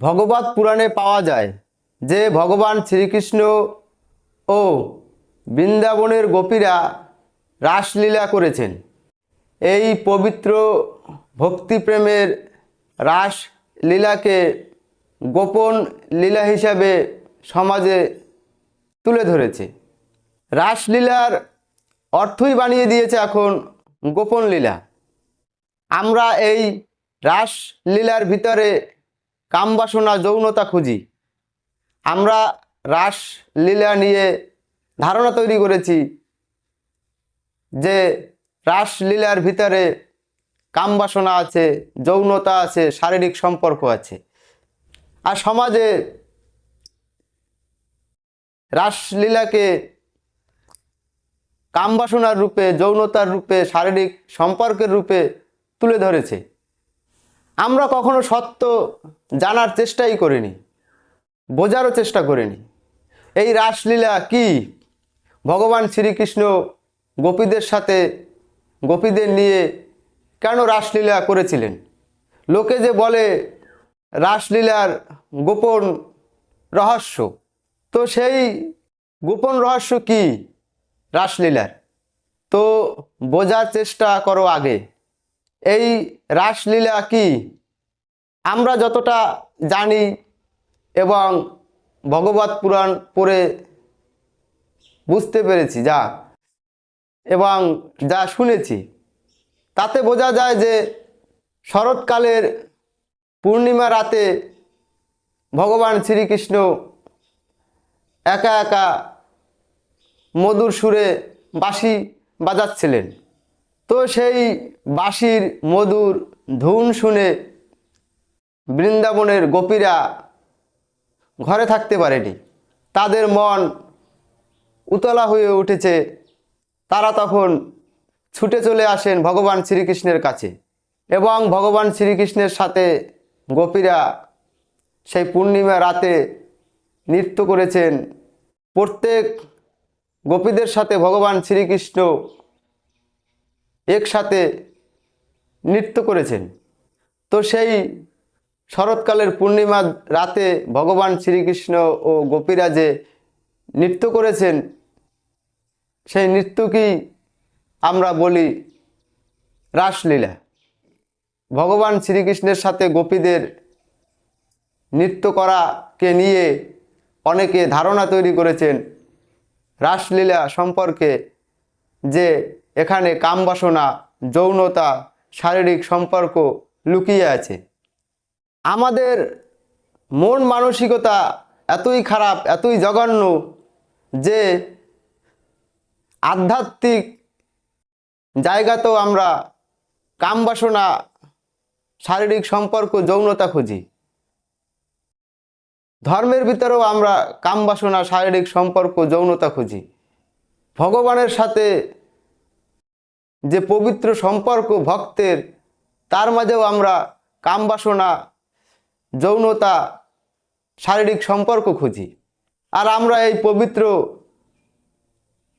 ভগবত পুরাণে পাওয়া যায় যে ভগবান শ্রীকৃষ্ণ ও বৃন্দাবনের গোপীরা রাসলীলা করেছেন। এই পবিত্র ভক্তিপ্রেমের রাস লীলাকে গোপন লীলা হিসাবে সমাজে তুলে ধরেছে। রাসলীলার অর্থই বানিয়ে দিয়েছে এখন গোপন লীলা। আমরা এই রাসলীলার ভিতরে কামবাসনা যৌনতা খুঁজি। আমরা রাস লীলা নিয়ে ধারণা তৈরি করেছি যে রাস লীলার ভিতরে কামবাসনা আছে, যৌনতা আছে, শারীরিক সম্পর্ক আছে। আর সমাজে রাসলীলাকে কামবাসনার রূপে, যৌনতার রূপে, শারীরিক সম্পর্কের রূপে তুলে ধরেছে। আমরা কখনো সত্য জানার চেষ্টাই করিনি, বোঝারও চেষ্টা করিনি। এই রাসলীলা কি? ভগবান শ্রীকৃষ্ণ গোপীদের সাথে গোপীদের নিয়ে কেন রাসলীলা করেছিলেন? লোকে যে বলে রাসলীলার গোপন রহস্য, তো সেই গোপন রহস্য কি রাসলীলার? তো বোঝার চেষ্টা করো আগে। এই রাসলীলা কি? আমরা যতটা জানি এবং ভগবত পুরাণ পড়ে বুঝতে পেরেছি, যা এবং যা শুনেছি, তাতে বোঝা যায় যে শরৎকালের পূর্ণিমা রাতে ভগবান শ্রীকৃষ্ণ একা একা মধুর সুরে বাঁশি বাজাচ্ছিলেন। তো সেই বাঁশির মধুর ধুন শুনে বৃন্দাবনের গোপীরা ঘরে থাকতে পারেনি। তাদের মন উতলা হয়ে উঠেছে। তারা তখন ছুটে চলে আসেন ভগবান শ্রীকৃষ্ণের কাছে এবং ভগবান শ্রীকৃষ্ণের সাথে গোপীরা সেই পূর্ণিমা রাতে নৃত্য করেছেন। প্রত্যেক গোপীদের সাথে ভগবান শ্রীকৃষ্ণ একসাথে নৃত্য করেছেন। তো সেই শরৎকালের পূর্ণিমা রাতে ভগবান শ্রীকৃষ্ণ ও গোপীরা যে নৃত্য করেছেন। সেই নৃত্যকেই আমরা বলি রাসলীলা। ভগবান শ্রীকৃষ্ণের সাথে গোপীদের নৃত্য করাকে নিয়ে অনেকে ধারণা তৈরি করেছেন। রাসলীলা সম্পর্কে যে এখানে কামবাসনা যৌনতা, শারীরিক সম্পর্ক লুকিয়ে আছে। আমাদের মন মানসিকতা এতই খারাপ, এতই জঘন্য যে আধ্যাত্মিক জায়গাতেও আমরা কামবাসনা শারীরিক সম্পর্ক, যৌনতা খুঁজি। ধর্মের ভিতরেও আমরা কামবাসনা শারীরিক সম্পর্ক, যৌনতা খুঁজি। ভগবানের সাথে যে পবিত্র সম্পর্ক ভক্তের, তার মাঝেও আমরা কামবাসনা, যৌনতা, শারীরিক সম্পর্ক খুঁজি। আর আমরা এই পবিত্র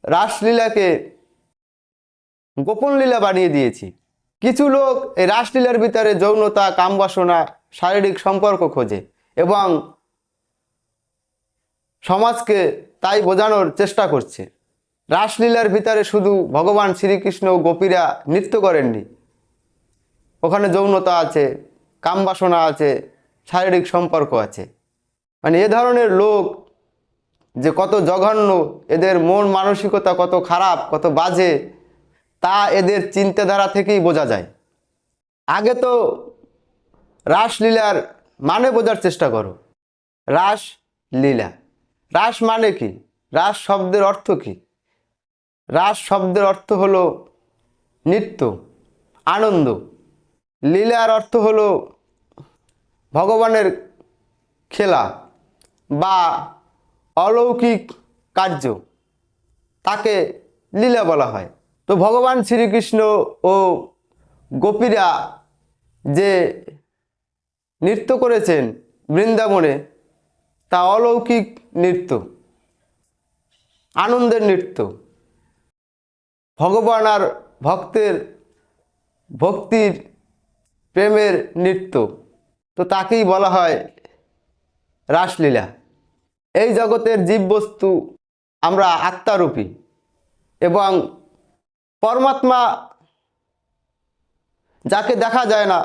রাসলীলাকে গোপন লীলা বানিয়ে দিয়েছি। কিছু লোক এই রাসলীলার ভিতরে যৌনতা, কামবাসনা, শারীরিক সম্পর্ক খোঁজে এবং সমাজকে তাই বোঝানোর চেষ্টা করছে। রাসলীলার ভিতরে শুধু ভগবান শ্রীকৃষ্ণ গোপীরা নৃত্য করেননি। ওখানে যৌনতা আছে, কামবাসনা আছে, শারীরিক সম্পর্ক আছে। মানে এ ধরনের লোক যে কত জঘন্য, এদের মন মানসিকতা কত খারাপ, কত বাজে, তা এদের চিন্তাধারা থেকেই বোঝা যায়। আগে তো রাসলীলার মানে বোঝার চেষ্টা করো। রাস লীলা রাস মানে কি? রাস শব্দের অর্থ কি? রাস শব্দের অর্থ হলো নৃত্য, আনন্দ। লীলার অর্থ হলো ভগবানের খেলা বা অলৌকিক কার্য। তাকে লীলা বলা হয়। তো ভগবান শ্রীকৃষ্ণ ও গোপীরা যে নৃত্য করেছেন বৃন্দাবনে, তা অলৌকিক নৃত্য, আনন্দের নৃত্য। ভগবান আর ভক্তের ভক্তির প্রেমের নৃত্য। তো তাকেই বলা হয় রাসলীলা। এই জগতের জীববস্তু আমরা আত্মারূপী এবং পরমাত্মা যাকে দেখা যায় না,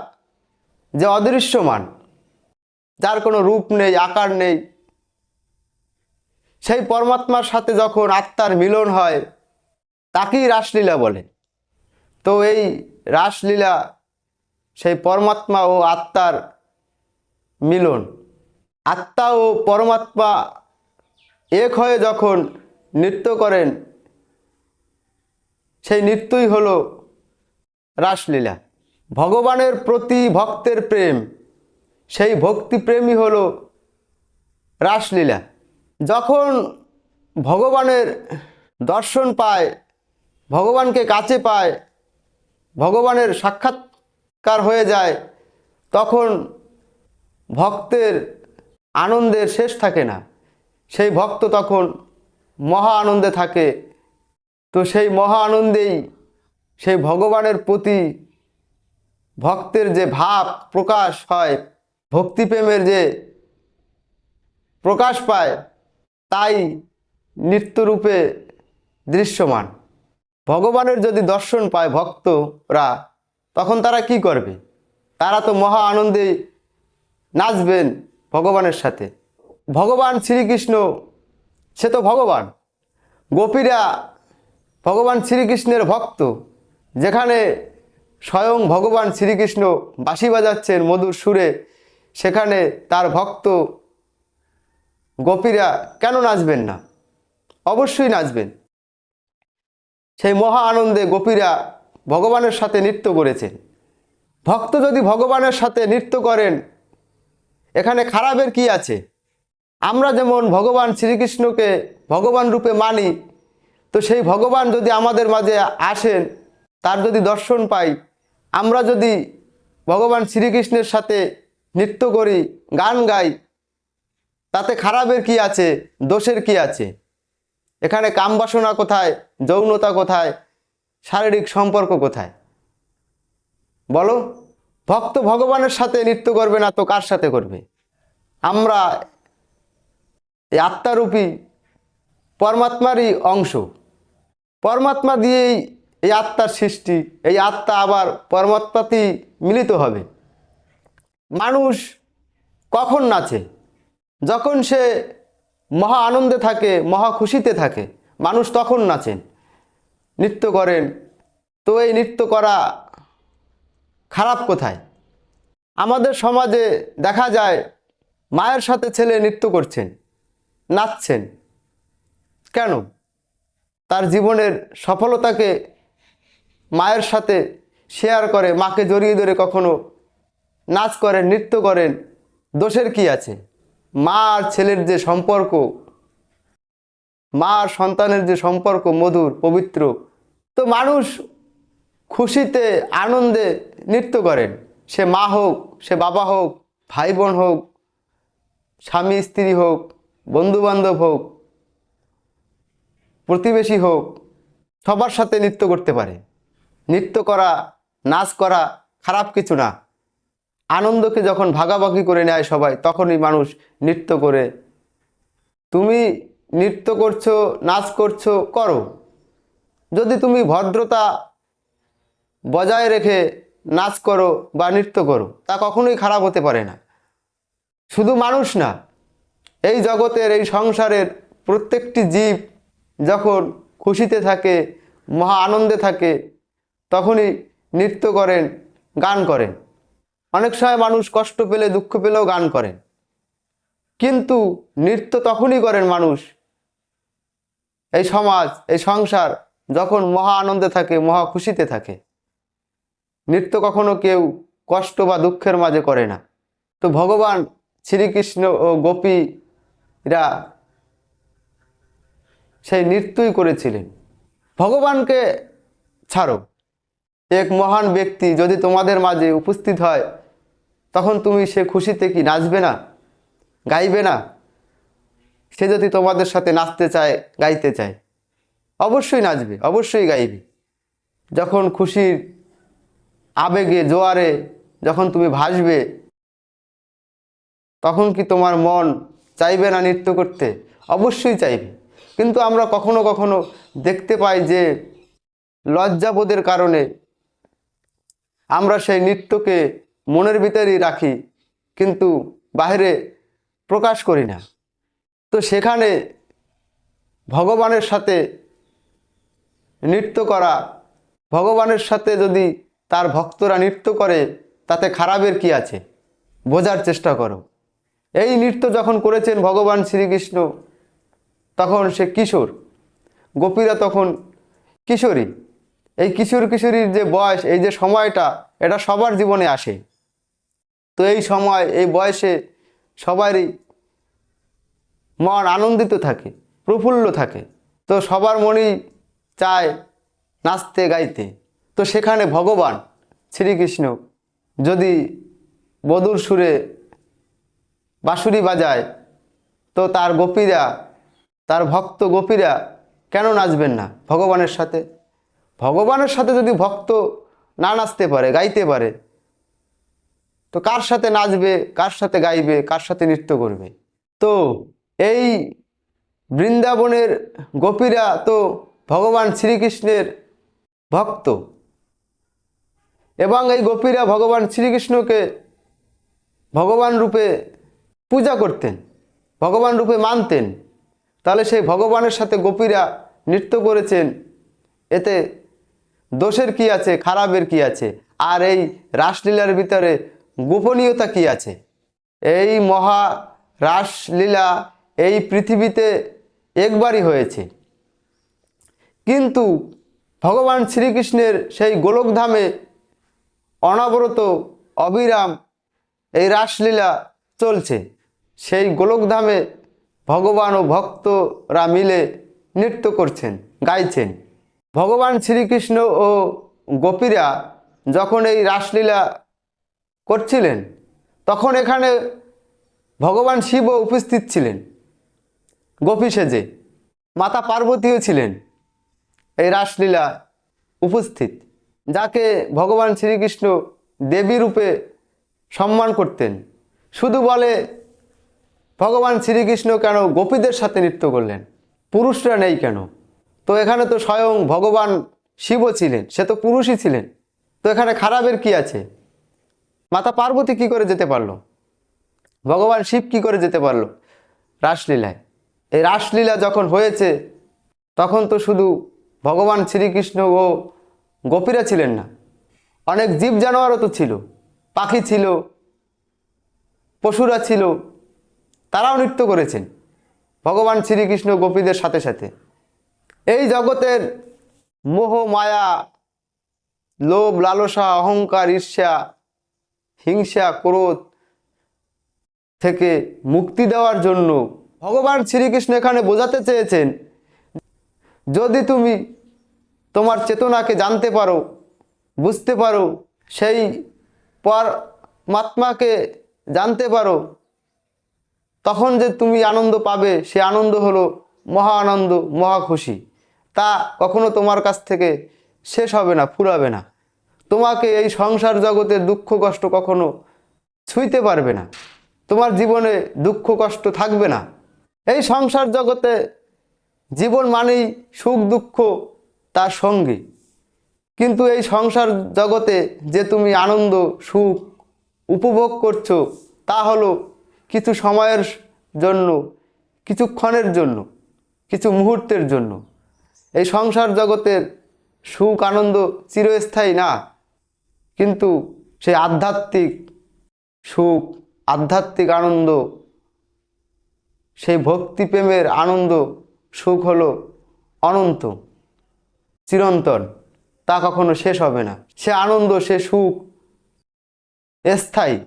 যে অদৃশ্যমান, যার কোনো রূপ নেই, আকার নেই, সেই পরমাত্মার সাথে যখন আত্মার মিলন হয় তাকেই রাসলীলা বলে। তো এই রাসলীলা, সেই পরমাত্মা ও আত্মার মিলন। আত্মা ও পরমাত্মা এক হয়ে যখন নৃত্য করেন, সেই নৃত্যই হলো রাসলীলা। ভগবানের প্রতি ভক্তের প্রেম, সেই ভক্তিপ্রেমই হলো রাসলীলা। যখন ভগবানের দর্শন পায় ভগবানকে কাছে পায়, ভগবানের সাক্ষাৎকার হয়ে যায়, তখন ভক্তের আনন্দের শেষ থাকে না। সেই ভক্ত তখন মহা আনন্দে থাকে। তো সেই মহা আনন্দেই সেই ভগবানের প্রতি ভক্তের যে ভাব প্রকাশ হয়, ভক্তিপ্রেমের যে প্রকাশ পায়, তাই নৃত্যরূপে দৃশ্যমান। ভগবানের যদি দর্শন পায় ভক্তরা, তখন তারা কি করবে? তারা তো মহা আনন্দে নাচবেন ভগবানের সাথে। ভগবান শ্রীকৃষ্ণ, সে তো ভগবান। গোপীরা ভগবান শ্রীকৃষ্ণের ভক্ত। যেখানে স্বয়ং ভগবান শ্রীকৃষ্ণ বাঁশি বাজাচ্ছেন মধুর সুরে, সেখানে তার ভক্ত গোপীরা কেন নাচবেন না? অবশ্যই নাচবেন। সেই মহা আনন্দে গোপীরা ভগবানের সাথে নৃত্য করেছেন। ভক্ত যদি ভগবানের সাথে নৃত্য করেন, এখানে খারাপের কি আছে? আমরা যেমন ভগবান শ্রীকৃষ্ণকে ভগবান রূপে মানি, তো সেই ভগবান যদি আমাদের মাঝে আসেন, তার যদি দর্শন পাই, আমরা যদি ভগবান শ্রীকৃষ্ণের সাথে নৃত্য করি, গান গাই, তাতে খারাপের কি আছে? দোষের কি আছে? এখানে কামবাসনা কোথায়? যৌনতা কোথায়? শারীরিক সম্পর্ক কোথায়? বলো, ভক্ত ভগবানের সাথে নৃত্য করবে না তো কার সাথে করবে? আমরা এই আত্মারূপী পরমাত্মারই অংশ। পরমাত্মা দিয়েই এই আত্মার সৃষ্টি, এই আত্মা আবার পরমাত্মাতেই মিলিত হবে। মানুষ কখন নাচে? যখন সে মহা আনন্দে থাকে, মহা খুশিতে থাকে। মানুষ তখন নাচেন। নৃত্য করেন। তো এই নৃত্য করা খারাপ কোথায়? আমাদের সমাজে দেখা যায়, মায়ের সাথে ছেলে নৃত্য করছেন, নাচছেন। কেন? তার জীবনের সফলতাকে মায়ের সাথে শেয়ার করে, মাকে জড়িয়ে ধরে কখনো নাচ করেন, নৃত্য করেন, দোষের কি আছে? মা আর ছেলের যে সম্পর্ক, মা আর সন্তানের যে সম্পর্ক মধুর, পবিত্র, তো মানুষ খুশিতে, আনন্দে নৃত্য করেন। সে মা হোক, সে বাবা হোক ভাই বোন হোক, স্বামী, স্ত্রী হোক, বন্ধুবান্ধব হোক, প্রতিবেশী হোক, সবার সাথে নৃত্য করতে পারে। নৃত্য করা, নাচ করা খারাপ কিছু না। আনন্দকে যখন ভাগাভাগি করে নেয় সবাই, তখনই মানুষ নৃত্য করে। তুমি নৃত্য করছ, নাচ করছ, করো। যদি তুমি ভদ্রতা বজায় রেখে নাচ করো বা নৃত্য করো, তা কখনোই খারাপ হতে পারে না। শুধু মানুষ না, এই জগতের, এই সংসারের প্রত্যেকটি জীব যখন খুশিতে থাকে, মহা আনন্দে থাকে, তখনই নৃত্য করেন, গান করেন। অনেক সময় মানুষ কষ্ট পেলে, দুঃখ পেলেও গান করেন কিন্তু নৃত্য তখনই করেন মানুষ। এই সমাজ, এই সংসার যখন মহা আনন্দে থাকে, মহা খুশিতে থাকে। নৃত্য কখনো কেউ কষ্ট বা দুঃখের মাঝে করে না। তো ভগবান শ্রীকৃষ্ণ ও গোপীরা সেই নৃত্যই করেছিলেন। ভগবানকে ছাড়ো। এক মহান ব্যক্তি যদি তোমাদের মাঝে উপস্থিত হয় তখন তুমি সে খুশিতে কি নাচবে না? গাইবে না? সে যদি তোমাদের সাথে নাচতে চায়, গাইতে চায়। অবশ্যই নাচবে, অবশ্যই গাইবে। যখন খুশির আবেগে, জোয়ারে যখন তুমি ভাসবে, তখন কি তোমার মন চাইবে না নৃত্য করতে? অবশ্যই চাইবে। কিন্তু আমরা কখনো কখনো দেখতে পাই যে লজ্জাবোধের কারণে আমরা সেই নৃত্যকে মনের ভিতরেই রাখি, কিন্তু বাইরে প্রকাশ করি না। তো সেখানে ভগবানের সাথে নৃত্য করা, ভগবানের সাথে যদি তার ভক্তরা নৃত্য করে, তাতে খারাপের কি আছে? বোঝার চেষ্টা করো। এই নৃত্য যখন করেছেন ভগবান শ্রীকৃষ্ণ, তখন সে কিশোর। গোপীরা তখন কিশোরী। এই কিশোর কিশোরীর যে বয়স, এই যে সময়টা, এটা সবার জীবনে আসে। তো এই সময়, এই বয়সে সবারই মন আনন্দিত থাকে, প্রফুল্ল থাকে। তো সবার মনেই চায় নাচতে, গাইতে। তো সেখানে ভগবান শ্রীকৃষ্ণ যদি বধুর সুরে বাঁশুরি বাজায়, তো তার গোপীরা, তার ভক্ত গোপীরা কেন নাচবেন না ভগবানের সাথে? ভগবানের সাথে যদি ভক্ত না নাচতে পারে, গাইতে পারে তো কার সাথে নাচবে, কার সাথে গাইবে, কার সাথে নৃত্য করবে? তো এই বৃন্দাবনের গোপীরা তো ভগবান শ্রীকৃষ্ণের ভক্ত। এবং এই গোপীরা ভগবান শ্রীকৃষ্ণকে ভগবান রূপে পূজা করতেন, ভগবান রূপে মানতেন। তাহলে সেই ভগবানের সাথে গোপীরা নৃত্য করেছেন, এতে দোষের কি আছে, খারাপের কি আছে? আর এই রাসলীলার ভিতরে গোপনীয়তা কি আছে? এই মহা রাসলীলা এই পৃথিবীতে একবারই হয়েছে। কিন্তু ভগবান শ্রীকৃষ্ণের সেই গোলকধামে অনবরত অবিরাম এই রাসলীলা চলছে। সেই গোলকধামে ভগবান ও ভক্তরা মিলে নৃত্য করছেন, গাইছেন। ভগবান শ্রীকৃষ্ণ ও গোপীরা যখন এই রাসলীলা করছিলেন। তখন এখানে ভগবান শিবও উপস্থিত ছিলেন। গোপী সেজে। মাতা পার্বতীও ছিলেন। এই রাসলীলা উপস্থিত, যাকে ভগবান শ্রীকৃষ্ণ দেবী রূপে সম্মান করতেন। শুধু বলে, ভগবান শ্রীকৃষ্ণ কেন গোপীদের সাথে নৃত্য করলেন? পুরুষরা নেই কেন? তো এখানে তো স্বয়ং ভগবান শিবও ছিলেন, সে তো পুরুষই ছিলেন। তো এখানে খারাপের কি আছে? মাতা পার্বতী কি করে যেতে পারল? ভগবান শিব কি করে যেতে পারল? রাসলীলায়। এই রাসলীলা যখন হয়েছে, তখন তো শুধু ভগবান শ্রীকৃষ্ণ ও গোপীরা ছিলেন না। অনেক জীব জানোয়ারও তো ছিল, পাখি ছিল, পশুরা ছিল, তারাও নৃত্য করেছেন ভগবান শ্রীকৃষ্ণ গোপীদের সাথে সাথে। এই জগতের মোহ, মায়া, লোভ, লালসা, অহংকার, ঈর্ষা হিংসা, ক্রোধ থেকে মুক্তি দেওয়ার জন্য ভগবান শ্রীকৃষ্ণ এখানে বোঝাতে চেয়েছেন, যদি তুমি তোমার চেতনাকে জানতে পারো, বুঝতে পারো, সেই পরমাত্মাকে জানতে পারো, তখন যে তুমি আনন্দ পাবে, সে আনন্দ হলো মহা আনন্দ, মহা খুশি। তা কখনো তোমার কাছ থেকে শেষ হবে না, ফুরাবে না। তোমাকে এই সংসার জগতের দুঃখ, কষ্ট কখনো ছুঁইতে পারবে না। তোমার জীবনে দুঃখ, কষ্ট থাকবে না। এই সংসার জগতে জীবন মানেই সুখ, দুঃখ, তার সঙ্গী। কিন্তু এই সংসার জগতে যে তুমি আনন্দ, সুখ উপভোগ করছ, তা হলো কিছু সময়ের জন্য কিছুক্ষণের জন্য, কিছু মুহূর্তের জন্য। এই সংসার জগতের সুখ, আনন্দ চিরস্থায়ী না। কিন্তু সেই আধ্যাত্মিক সুখ, আধ্যাত্মিক আনন্দ, সেই ভক্তি প্রেমের আনন্দ, সুখ হলো অনন্ত, চিরন্তন। তা কখনো শেষ হবে না। সে আনন্দ, সে সুখ স্থায়ী।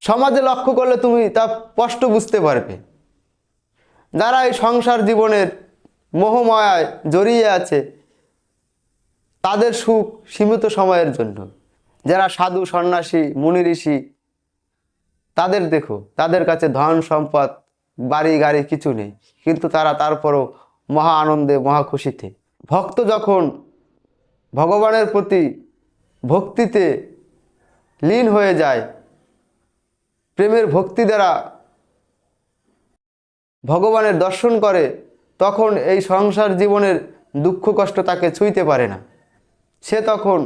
সমাজে লক্ষ্য করলে তুমি তা স্পষ্ট বুঝতে পারবে। যারা এই সংসার জীবনের মোহমায়ায় জড়িয়ে আছে, তাদের সুখ সীমিত সময়ের জন্য। যারা সাধু, সন্ন্যাসী, মুনি ঋষি, তাদের দেখো, তাদের কাছে ধন সম্পদ, বাড়ি, গাড়ি কিছু নেই। কিন্তু তারা তারপরও মহা আনন্দে, মহা খুশিতে। ভক্ত যখন ভগবানের প্রতি ভক্তিতে লীন হয়ে যায়, প্রেমের ভক্তি দ্বারা ভগবানের দর্শন করে, তখন এই সংসার জীবনের দুঃখ কষ্ট তাকে ছুঁইতে পারে না। সে তখন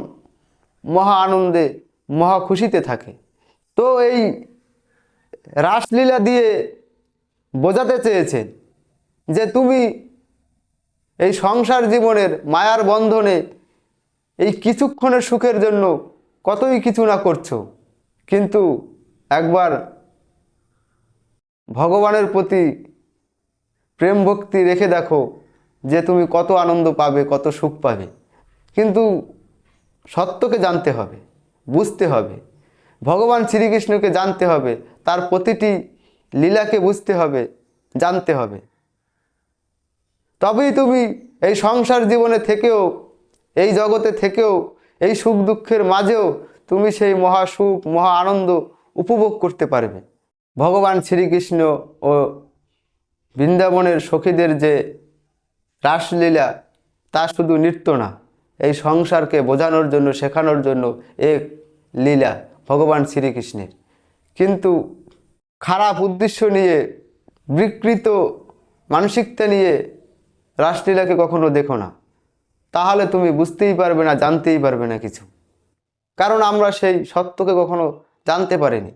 মহা আনন্দে, মহা খুশিতে থাকে। তো এই রাসলীলা দিয়ে বোঝাতে চেয়েছেন যে তুমি এই সংসার জীবনের মায়ার বন্ধনে এই কিছুক্ষণের সুখের জন্য কতই কিছু না করছ। কিন্তু একবার ভগবানের প্রতি প্রেম ভক্তি রেখে দেখো যে তুমি কত আনন্দ পাবে, কত সুখ পাবে। কিন্তু সত্যকে জানতে হবে, বুঝতে হবে। ভগবান শ্রীকৃষ্ণকে জানতে হবে, তার প্রতিটি লীলাকে বুঝতে হবে, জানতে হবে। তবেই তুমি এই সংসার জীবনে থেকেও, এই জগতে থেকেও, এই সুখ দুঃখের মাঝেও তুমি সেই মহা সুখ, মহা আনন্দ উপভোগ করতে পারবে। ভগবান শ্রীকৃষ্ণ ও বৃন্দাবনের সখীদের যে রাসলীলা, তা শুধু নৃত্য না এই সংসারকে বোঝানোর জন্য, শেখানোর জন্য এক লীলা ভগবান শ্রীকৃষ্ণের। কিন্তু খারাপ উদ্দেশ্য নিয়ে, বিকৃত মানসিকতা নিয়ে রাসলীলাকে কখনো দেখো না। তাহলে তুমি বুঝতেই পারবে না, জানতেই পারবে না কিছু। কারণ আমরা সেই সত্যকে কখনো জানতে পারিনি।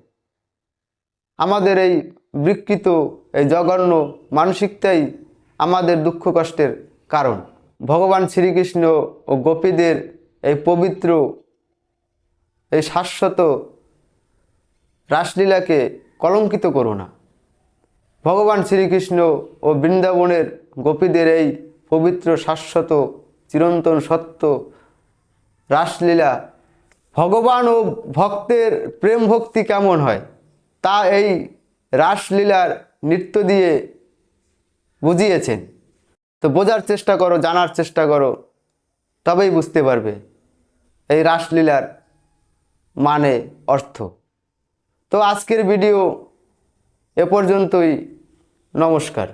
আমাদের এই বিকৃত, এই জঘন্য মানসিকতাই আমাদের দুঃখ কষ্টের কারণ। ভগবান শ্রীকৃষ্ণ ও গোপীদের এই পবিত্র, এই শাশ্বত রাসলীলাকে কলঙ্কিত করো না। ভগবান শ্রীকৃষ্ণ ও বৃন্দাবনের গোপীদের এই পবিত্র, শাশ্বত, চিরন্তন, সত্য রাসলীলা ভগবান ও ভক্তের প্রেম ভক্তি কেমন হয়? তা এই রাসলীলার নৃত্য দিয়ে বুঝিয়েছেন। তো বোঝার চেষ্টা করো, জানার চেষ্টা করো, তবেই বুঝতে পারবে। এই রাসলীলার মানে অর্থ। তো আজকের ভিডিও এ পর্যন্তই। নমস্কার।